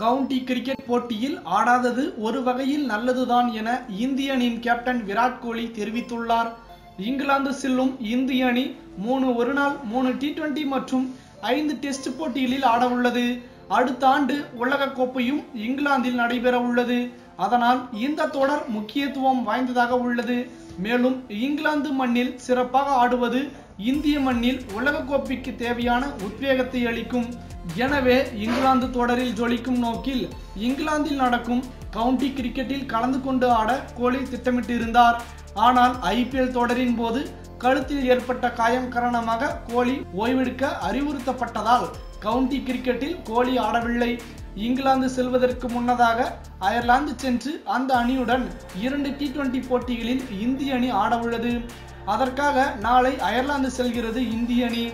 County cricket போட்டியில் ஆடாதது ஒரு வகையில் நல்லதுதான் என இந்திய அணியின் கேப்டன் விராட் கோலி தெரிவித்துள்ளார். இங்கிலாந்து செல்லும் இந்திய அணி மூணு ஒருநாள் மூணு டி டுவெண்டி மற்றும் ஐந்து டெஸ்ட் போட்டிகளில் ஆட உள்ளது அடுத்த ஆண்டு உலக கோப்பையும் இங்கிலாந்தில் நடைபெற உள்ளது அதனால் இந்த தொடர் முக்கியத்துவம் வாய்ந்ததாக உள்ளது. மேலும் இங்கிலாந்து மண்ணில் சிறப்பாக ஆடுவது இந்திய மண்ணில் உலகக்கோப்பைக்கு தேவையான உத்வேகத்தை அளிக்கும். எனவே இங்கிலாந்து தொடரில் ஜொலிக்கும் நோக்கில் இங்கிலாந்தில் நடக்கும் கவுண்டி கிரிக்கெட்டில் கலந்து கொண்டு ஆட கோலி திட்டமிட்டிருந்தார். ஆனால் ஐபிஎல் தொடரின் போது கழுத்தில் ஏற்பட்ட காயம் காரணமாக கோலி ஓய்வெடுக்க அறிவுறுத்தப்பட்டதால் கவுண்டி கிரிக்கெட்டில் கோலி ஆடவில்லை. இங்கிலாந்து செல்வதற்கு முன்னதாக அயர்லாந்து சென்று அந்த அணியுடன் இரண்டு டி டுவெண்டி போட்டிகளில் இந்திய அணி ஆடவுள்ளது. அதற்காக நாளை அயர்லாந்து செல்கிறது இந்திய அணி.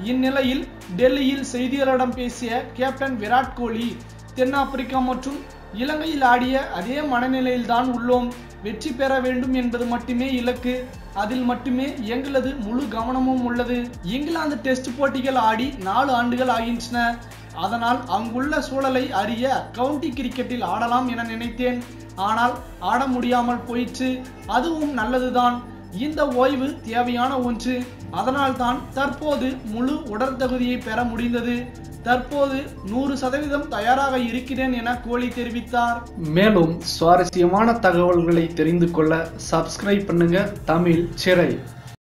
இந்நிலையில் டெல்லியில் செய்தியாளரிடம் பேசிய கேப்டன் விராட் கோலி தென்னாப்பிரிக்கா மற்றும் இலங்கையில் ஆடிய அதே மனநிலையில்தான் உள்ளோம். வெற்றி பெற வேண்டும் என்பது மட்டுமே இலக்கு. அதில் மட்டுமே எங்களது முழு கவனமும் உள்ளது. இங்கிலாந்து டெஸ்ட் போட்டிகள் ஆடி நாலு ஆண்டுகள் ஆகின்றன. அதனால் அங்குள்ள சூழலை அறிய கவுண்டி கிரிக்கெட்டில் ஆடலாம் என நினைத்தேன். ஆனால் ஆட முடியாமல் போயிற்று. அதுவும் நல்லதுதான். இந்த ஓய்வு தேவையான ஒன்று. அதனால்தான் தற்போது முழு உடற்தகுதியை பெற முடிந்தது. தற்போது நூறு சதவீதம் தயாராக இருக்கிறேன் என கோலி தெரிவித்தார். மேலும் சுவாரஸ்யமான தகவல்களை தெரிந்து கொள்ள சப்ஸ்கிரைப் பண்ணுங்க தமிழ் சிறை.